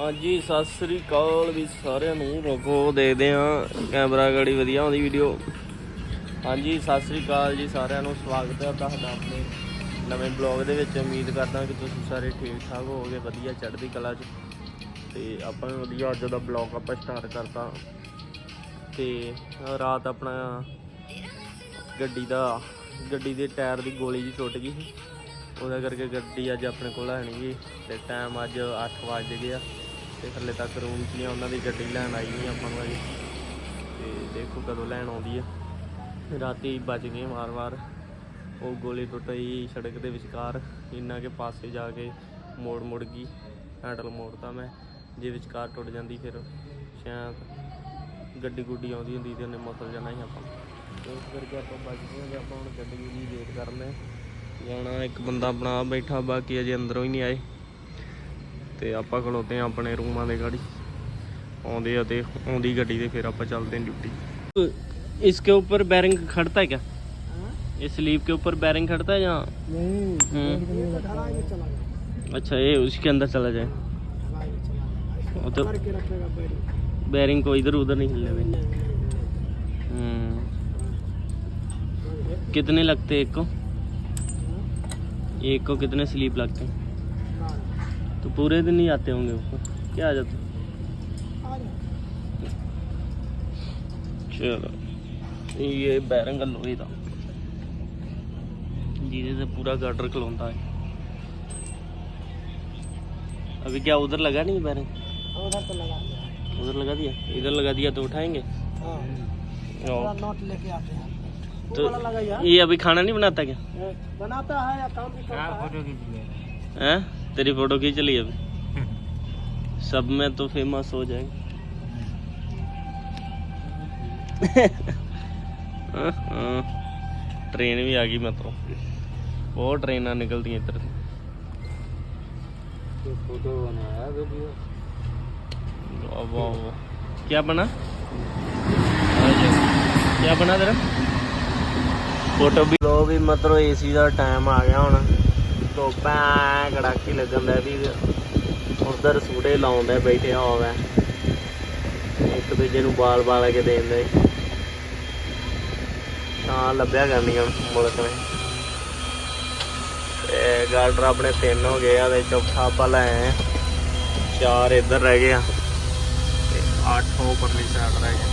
ਹਾਂਜੀ, ਸਤਿ ਸ੍ਰੀ ਅਕਾਲ ਵੀ ਸਾਰਿਆਂ ਨੂੰ। ਰੋਕੋ, ਦੇਖਦੇ ਆ ਕੈਮਰਾ ਗਾੜੀ ਵਧੀਆ ਆਉਂਦੀ ਵੀਡੀਓ ਹਾਂਜੀ, ਸਤਿ ਸ੍ਰੀ ਅਕਾਲ ਜੀ ਸਾਰਿਆਂ ਨੂੰ। ਸਵਾਗਤ ਹੈ ਤੁਹਾਡਾ ਆਪਣੇ ਨਵੇਂ ਬਲੌਗ ਦੇ ਵਿੱਚ। ਉਮੀਦ ਕਰਦਾ ਕਿ ਤੁਸੀਂ ਸਾਰੇ ਠੀਕ ਠਾਕ ਹੋਵੋਗੇ, ਵਧੀਆ ਚੜ੍ਹਦੀ ਕਲਾ 'ਚ। ਤੇ ਆਪਾਂ ਵੀ ਵਧੀਆ, ਅੱਜ ਦਾ ਬਲੌਗ ਆਪਾਂ ਸਟਾਰਟ ਕਰਤਾ। ਤੇ ਰਾਤ ਆਪਣਾ ਗੱਡੀ ਦਾ, ਗੱਡੀ ਦੇ ਟਾਇਰ ਦੀ ਗੋਲੀ ਜੀ ਟੁੱਟ ਗਈ ਸੀ। ਉਹਦਾ ਕਰਕੇ ਗੱਡੀ ਅੱਜ ਆਪਣੇ ਕੋਲ ਹੈ ਨਹੀਂ ਜੀ। ਤੇ ਟਾਈਮ ਅੱਜ 8 ਵਜ ਗਿਆ ਤੇ ਹਲੇ ਤੱਕ ਰੂਮ 'ਚ ਨਹੀਂ ਆ, ਉਹਨਾਂ ਦੀ ਗੱਡੀ ਲੈਣ ਆਈ ਨਹੀਂ ਆਪਾਂ ਨੂੰ ਅਜੇ ਤੇ ਦੇਖੋ ਕਦੋਂ ਲੈਣ ਆਉਂਦੀ ਹੈ ਰਾਤੀ ਬਚ ਗਏ ਵਾਰ-ਵਾਰ। ਉਹ ਗੋਲੀ ਟੁੱਟੀ ਸੜਕ ਦੇ ਵਿਚਕਾਰ। ਇੰਨਾ ਕਿ ਪਾਸੇ ਜਾ ਕੇ ਮੋੜ ਮੁੜ ਗਈ। ਹੈਂਡਲ ਮੋੜਤਾ ਮੈਂ। ਜੇ ਵਿਚਕਾਰ ਟੁੱਟ ਜਾਂਦੀ ਫਿਰ ਸ਼ਾਇਦ ਗੱਡੀ ਗੁੱਡੀ ਆਉਂਦੀ ਹੁੰਦੀ ਤੇ ਉਹਨੇ ਮਸਲ ਜਾਣਾ ਸੀ ਆਪਾਂ ਤੇ ਇਸ ਕਰਕੇ ਆਪਾਂ ਬਚ ਗਏ ਤੇ ਆਪਾਂ ਹੁਣ ਗੱਡੀ ਦੀ ਵੇਟ ਕਰਨੇ। ਜਾਣਾ ਇੱਕ ਬੰਦਾ ਆਪਣਾ ਬੈਠਾ ਬਾਕੀ ਅਜੇ ਅੰਦਰੋਂ ਹੀ ਨਹੀਂ ਆਏ। ਤੇ ਆਪਾਂ ਖਲੋਤੇ ਆ ਆਪਣੇ ਰੂਮਾਂ ਦੇ ਗਾੜੀ ਆਉਂਦੇ ਆ ਤੇ ਆਉਂਦੀ ਗੱਡੀ ਤੇ ਫਿਰ ਆਪਾਂ ਚੱਲਦੇ ਹਾਂ ਡਿਊਟੀ इसके ऊपर बैरिंग खड़ता है क्या इस स्लीव के ऊपर बैरिंग खड़ता है या हम्म अच्छा ये उसके अंदर चला जाए वो तो बैरिंग को इधर उधर नहीं हिलने दें हम्म कितने लगते हैं एक को एक को कितने स्लीप लगते हैं तो पूरे दिन ही आते होंगे ऊपर क्या आ जाते? चलो। ये बैरंग लोहे था जीने से पूरा गार्डर खिलौता है। अभी क्या उधर लगा नहीं बैरंग? उधर तो लगा दिया? उधर लगा दिया इधर लगा दिया तो उठाएँगे हाँ। नोट लेके आते हैं। तो ये अभी खाना नहीं बनाता क्या? बनाता है या काम भी करता है? हैं तेरी फोटो खींच ली अभी सब में तो फेमस हो जाएगा हाँ, हाँ। ट्रेन भी आ गई मैं तो बहुत ट्रेना निकलती हैं इधर से फोटो बनाया वीडियो वाह, वाह, वाह। क्या बना क्या बना तेरा ਫੋਟੋ ਵੀ ਲੋ ਵੀ ਮਤਲਬ ਏਸੀ ਦਾ ਟਾਈਮ ਆ ਗਿਆ ਹੁਣ ਧੁੱਪ ਐ ਕੜਾਕੀ ਲੱਗਣ ਦਾ ਵੀ ਉਧਰ ਸੂੜੇ ਲਾਉਂਦੇ ਬੈਠੇ ਹੋਵੇ ਇੱਕ ਦੂਜੇ ਨੂੰ ਬਾਲ ਬਾਲ ਕੇ ਦੇਂਦੇ ਤਾਂ ਲੱਭਿਆ ਕਰਨੀਆਂ ਮੁਲਕ ਨੇ। ਤੇ ਗਾਰਡਰ ਆਪਣੇ ਤਿੰਨ ਹੋ ਗਏ ਆ, ਤੇ ਚੌਥਾ ਆਪਾਂ ਲੈ ਆਏ ਚਾਰ ਇੱਧਰ ਰਹਿ ਗਏ ਆ। ਤੇ ਅੱਠ ਉਹ ਪਰਲੀ ਸਾਈਡ ਰਹਿ ਗਏ।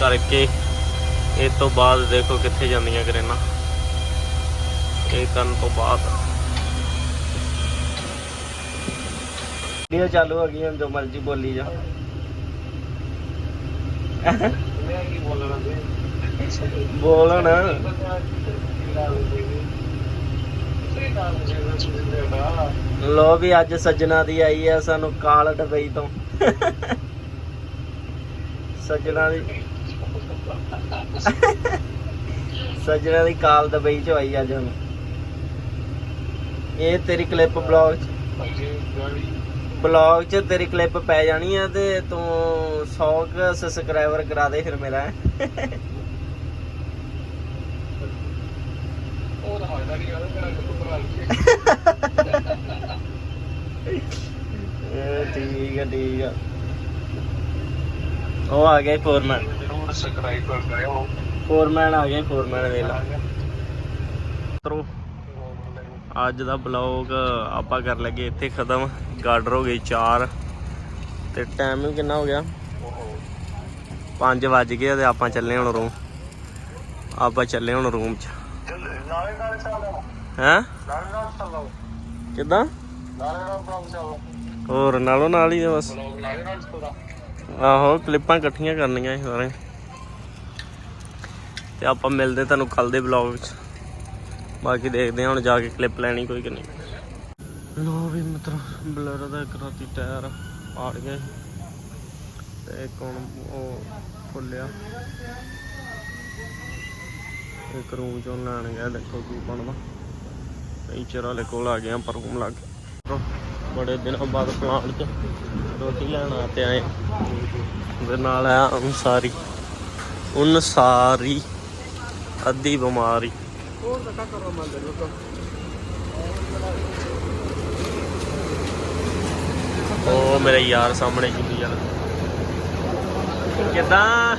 ਕਰਕੇ ਇਸ ਤੋਂ ਬਾਅਦ ਦੇਖੋ ਕਿੱਥੇ ਜਾਂਦੀਆਂ ਕਰੇਨਾ। ਇਹ ਕਰਨ ਤੋਂ ਬਾਅਦ। ਵੀਡੀਓ ਚਾਲੂ ਹੋ ਗਈ, ਹੁਣ ਜੋ ਮਰਜ਼ੀ ਬੋਲੀ ਜਾ ਬੋਲ ਲੋ ਵੀ ਅੱਜ ਸੱਜਣਾ ਦੀ ਆਈ ਆ, ਸਾਨੂੰ ਕਾਲ ਡਬਈ ਤੋਂ। ਸੱਜਣਾ ਦੀ ਸੱਜਣਾ ਦੀ ਕਾਲ ਦੁਬਈ ਚ ਆਈ ਅੱਜ ਹੁਣ। ਇਹ ਤੇਰੀ ਕਲਿੱਪ ਬਲੌਗ ਚ। ਬਲੌਗ ਚ ਤੇਰੀ ਕਲਿੱਪ ਪੈ ਜਾਣੀ ਆ ਤੇ ਤੂੰ 100 ਕ ਸਬਸਕ੍ਰਾਈਬਰ ਕਰਾ ਦੇ ਫਿਰ ਮੇਰਾ। ਇਹ ਠੀਕ ਆ ਠੀਕ ਆ। ਉਹ ਆ ਗਿਆ ਫੋਰਮੈਨ ਫੋਰਮੈਨ ਆ ਗਏ ਫੋਰਮੈਨ ਵੇਲਾ ਤਰੋ ਅੱਜ ਦਾ ਬਲੌਗ ਆਪਾਂ ਕਰ ਲੱਗੇ ਇੱਥੇ ਖਤਮ ਗਾਰਡਰ ਹੋ ਗਈ 4 ਤੇ ਟਾਈਮ ਕਿੰਨਾ ਹੋ ਗਿਆ? 5 ਵੱਜ ਗਏ ਤੇ ਆਪਾਂ ਚੱਲੇ ਹੁਣ ਰੂਮ ਆਪਾਂ ਚੱਲੇ ਹੁਣ ਰੂਮ ਚ। ਹੈਂ? ਕਿੱਦਾਂ? ਹੋਰ, ਨਾਲੋਂ ਨਾਲ ਹੀ ਬਸ। ਆਹੋ ਕਲਿੱਪਾਂ ਇਕੱਠੀਆਂ ਕਰਨੀਆਂ ਸਾਰੇ ਤੇ ਆਪਾਂ ਮਿਲਦੇ ਤੁਹਾਨੂੰ ਕੱਲ ਦੇ ਵਲੌਗ ਵਿੱਚ ਬਾਕੀ ਦੇਖਦੇ ਹਾਂ ਹੁਣ ਜਾ ਕੇ ਕਲਿੱਪ ਲੈਣੀ ਕੋਈ ਕਿ ਨਹੀਂ। ਲੋ ਵੀ ਮਤਲਬ ਬਲਰ ਦਾ ਇੱਕ ਰਾਤੀ ਟਾਇਰ ਪਾੜ ਗਿਆ ਤੇ ਇੱਕ ਹੁਣ ਉਹ ਖੁੱਲਿਆ। ਇੱਕ ਰੂਮ ਚੋਂ ਲੈਣ ਗਿਆ ਦੇਖੋ ਕੀ ਬਣਦਾ। ਟੀਚਰ ਵਾਲੇ ਕੋਲ ਆ ਗਏ ਆ, ਪਰ ਰੂਮ ਲੱਗ ਗਿਆ। ਬੜੇ ਦਿਨਾਂ ਬਾਅਦ ਪਲਾਂਟ 'ਚ ਰੋਟੀ ਲੈਣ ਤੇ ਆਏ। ਦੇ ਨਾਲ ਆ ਅਨਸਾਰੀ ਅਨਸਾਰੀ ਅੱਧੀ ਬਿਮਾਰੀ। ਉਹ ਮੇਰੇ ਯਾਰ ਸਾਹਮਣੇ ਕਿੰਨੀ ਯਾਰ? ਕਿਦਾਂ?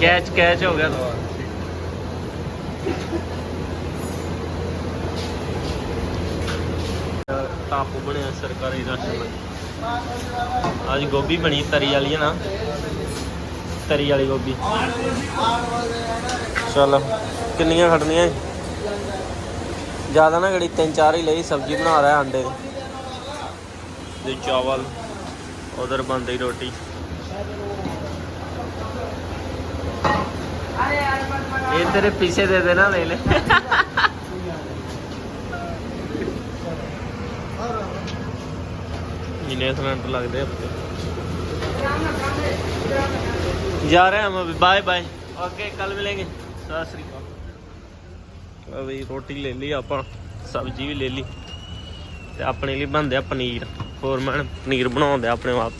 ਕੈਚ ਕੈਚ ਹੋ ਗਿਆ। ਤਾਂ ਟਾਪੂ ਬਣਿਆ ਸਰਕਾਰੀ ਰਾਸ਼ਨ ਅੱਜ ਗੋਭੀ ਬਣੀ ਤਰੀ ਵਾਲੀ ਨਾ। ਤਰੀ ਵਾਲੀ ਗੋਭੀ। ਚੱਲ, ਕਿੰਨੀਆਂ ਖੜਨੀਆਂ ਜ਼ਿਆਦਾ ਨਾ ਗੜੀ, ਤਿੰਨ ਚਾਰ ਹੀ ਲਈ, ਸਬਜ਼ੀ ਬਣਾ ਰਿਹਾ ਅੰਡੇ ਦੀ। ਤੇ ਚਾਵਲ, ਉਧਰ ਬੰਦੀ ਰੋਟੀ। ਇਹ ਤੇਰੇ ਪਿੱਛੇ ਦੇ ਦੇਣਾ ਲੈ ਲੈ। ਜਿਨੇ ਸਿਲੰਡਰ ਲੱਗਦੇ ਹਫ਼ਤੇ जा रहे हैं हम अभी बाय बाय ओके कल मिलेंगे सत श्री ਅਕਾਲ। ਅਭੀ ਰੋਟੀ ਲੈ ਲਈ ਆਪਾਂ, ਸਬਜ਼ੀ ਵੀ ਲੈ ਲਈ। ਤੇ ਆਪਣੇ ਲਈ ਬਣਦੇ ਆ ਪਨੀਰ। ਮੈਂ ਪਨੀਰ ਬਣਾਉਂਦੇ ਆ ਆਪਣੇ ਆਪ